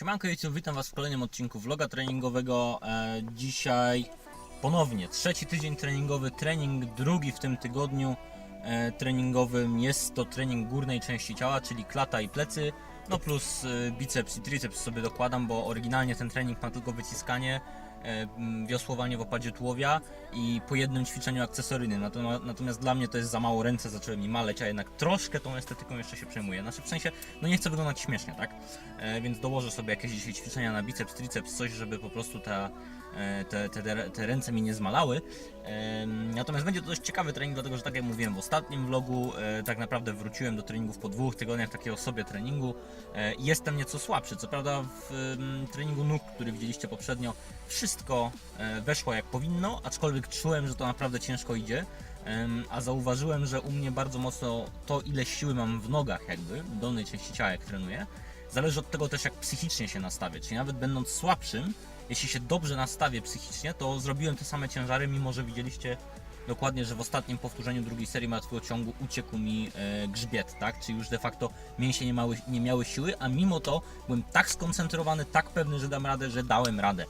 Siemanko YouTube, witam Was w kolejnym odcinku vloga treningowego. E, dzisiaj ponownie trzeci tydzień treningowy, trening drugi w tym tygodniu e, treningowym. Jest to trening górnej części ciała, czyli klata i plecy, no plus e, biceps i triceps sobie dokładam, bo oryginalnie ten trening ma tylko wyciskanie, wiosłowanie w opadzie tułowia i po jednym ćwiczeniu akcesoryjnym. Natomiast, dla mnie to jest za mało, ręce zaczęły mi maleć, a jednak troszkę tą estetyką jeszcze się przejmuję. Znaczy w sensie, no nie chcę wyglądać śmiesznie, tak? E, więc dołożę sobie jakieś dzisiaj ćwiczenia na biceps, triceps, coś, żeby po prostu ta, e, te, te, te, ręce mi nie zmalały. Natomiast będzie to dość ciekawy trening, dlatego że tak jak mówiłem w ostatnim vlogu, e, tak naprawdę wróciłem do treningów po dwóch tygodniach takiego sobie treningu. E, Jestem nieco słabszy, co prawda w treningu nóg, który widzieliście poprzednio, wszystko e, weszło jak powinno, aczkolwiek czułem, że to naprawdę ciężko idzie. A zauważyłem, że u mnie bardzo mocno to, ile siły mam w nogach, jakby, w dolnej części ciała, jak trenuję, zależy od tego też, jak psychicznie się nastawię. Czyli nawet będąc słabszym, jeśli się dobrze nastawię psychicznie, to zrobiłem te same ciężary, mimo że widzieliście dokładnie, że w ostatnim powtórzeniu drugiej serii martwego ciągu uciekł mi e, grzbiet, tak? Czyli już de facto mięśnie nie, mały, nie miały siły, a mimo to byłem tak skoncentrowany, tak pewny, że dam radę, że dałem radę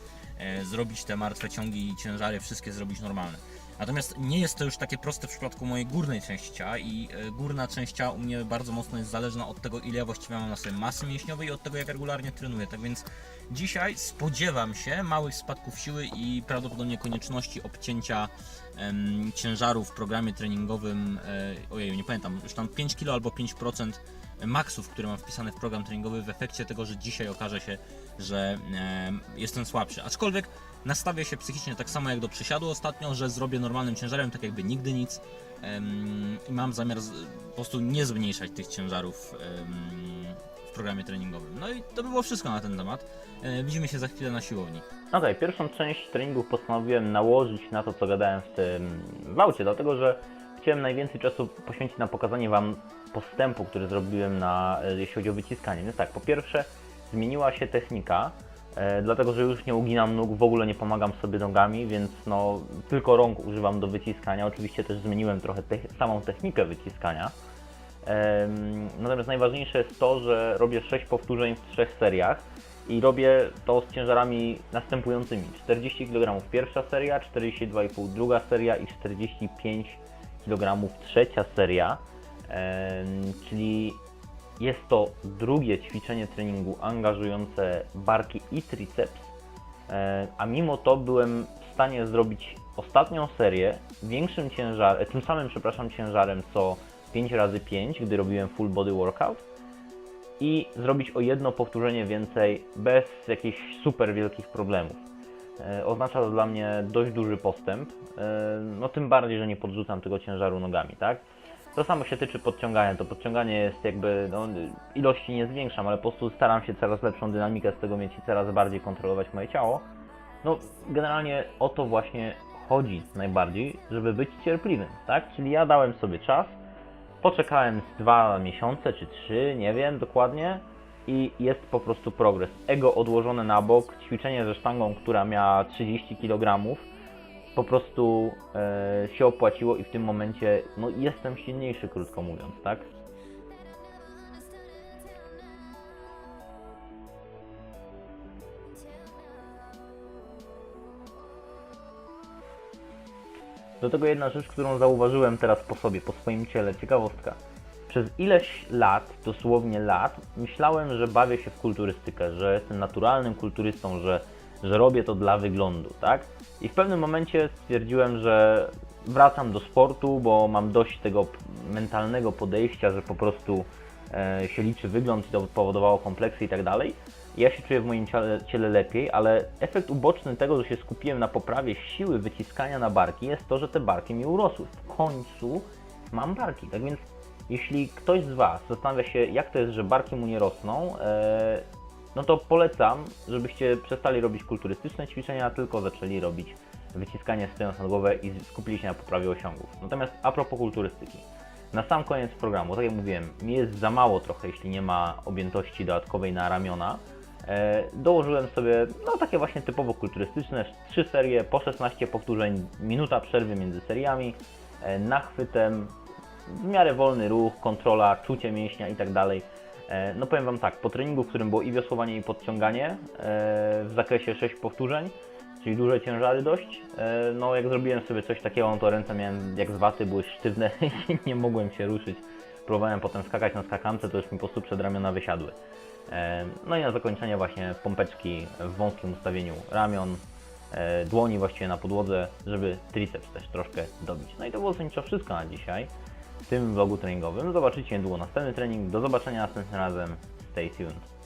zrobić te martwe ciągi i ciężary, wszystkie zrobić normalne. Natomiast nie jest to już takie proste w przypadku mojej górnej części ciała i e, górna część ciała u mnie bardzo mocno jest zależna od tego, ile ja właściwie mam na sobie masy mięśniowej i od tego, jak regularnie trenuję. Tak więc dzisiaj spodziewam się małych spadków siły i prawdopodobnie konieczności obcięcia em, ciężaru w programie treningowym. E, ojej, nie pamiętam, już tam 5 kg albo 5% maksów, które mam wpisane w program treningowy w efekcie tego, że dzisiaj okaże się, że em, jestem słabszy. Aczkolwiek nastawię się psychicznie tak samo jak do przysiadu ostatnio, że zrobię normalnym ciężarem, tak jakby nigdy nic. I mam zamiar po prostu nie zmniejszać tych ciężarów w programie treningowym. No i to by było wszystko na ten temat. E, widzimy się za chwilę na siłowni. Okej, pierwszą część treningów postanowiłem nałożyć na to, co gadałem w tym w aucie, dlatego że chciałem najwięcej czasu poświęcić na pokazanie Wam postępu, który zrobiłem na, e, jeśli chodzi o wyciskanie. Więc tak, po pierwsze zmieniła się technika, e, dlatego że już nie uginam nóg, w ogóle nie pomagam sobie nogami, więc no tylko rąk używam do wyciskania. Oczywiście też zmieniłem trochę te, samą technikę wyciskania. Em, Natomiast najważniejsze jest to, że robię 6 powtórzeń w trzech seriach i robię to z ciężarami następującymi. 40 kg pierwsza seria, 42,5 druga seria i 45 kg trzecia seria. Em, Czyli jest to drugie ćwiczenie treningu angażujące barki i triceps, E, a mimo to byłem w stanie zrobić ostatnią serię większym ciężarem, tym samym, przepraszam, ciężarem co 5 razy 5 gdy robiłem full body workout i zrobić o jedno powtórzenie więcej bez jakichś super wielkich problemów. E, Oznacza to dla mnie dość duży postęp, e, no tym bardziej, że nie podrzucam tego ciężaru nogami, tak? To samo się tyczy podciągania. To podciąganie jest jakby, no, ilości nie zwiększam, ale po prostu staram się coraz lepszą dynamikę z tego mieć i coraz bardziej kontrolować moje ciało. No, generalnie o to właśnie chodzi najbardziej, żeby być cierpliwym, tak? Czyli ja dałem sobie czas, poczekałem z dwa miesiące czy trzy, nie wiem dokładnie, i jest po prostu progres. Ego odłożone na bok, ćwiczenie ze sztangą, która miała 30 kg, po prostu e, się opłaciło i w tym momencie no, jestem silniejszy, krótko mówiąc, tak? Do tego jedna rzecz, którą zauważyłem teraz po sobie, po swoim ciele, ciekawostka. Przez ileś lat, dosłownie lat, myślałem, że bawię się w kulturystykę, że jestem naturalnym kulturystą, że, że robię to dla wyglądu, tak? I w pewnym momencie stwierdziłem, że wracam do sportu, bo mam dość tego mentalnego podejścia, że po prostu e, się liczy wygląd i to powodowało kompleksy i tak dalej. Ja się czuję w moim ciele, ciele lepiej, ale efekt uboczny tego, że się skupiłem na poprawie siły wyciskania na barki, jest to, że te barki mi urosły. W końcu mam barki. Tak więc, jeśli ktoś z Was zastanawia się, jak to jest, że barki mu nie rosną, e, no to polecam, żebyście przestali robić kulturystyczne ćwiczenia, tylko zaczęli robić wyciskanie stojąc na głowę i skupili się na poprawie osiągów. Natomiast a propos kulturystyki. Na sam koniec programu, tak jak mówiłem, mi jest za mało trochę, jeśli nie ma objętości dodatkowej na ramiona. E, dołożyłem sobie, no takie właśnie typowo kulturystyczne, trzy serie po 16 powtórzeń, minuta przerwy między seriami, e, nachwytem, w miarę wolny ruch, kontrola, czucie mięśnia i tak No powiem Wam tak, po treningu, w którym było i wiosłowanie i podciąganie e, w zakresie 6 powtórzeń, czyli duże ciężary dość, e, no jak zrobiłem sobie coś takiego, no to ręce miałem jak z waty, były sztywne i nie mogłem się ruszyć. Próbowałem potem skakać na skakance, to już mi po prostu przedramiona wysiadły. E, No i na zakończenie właśnie pompeczki w wąskim ustawieniu ramion, e, dłoni właściwie na podłodze, żeby triceps też troszkę dobić. No i to było zasadniczo wszystko na dzisiaj tym vlogu treningowym. Zobaczycie niedługo następny trening. Do zobaczenia następnym razem. Stay tuned.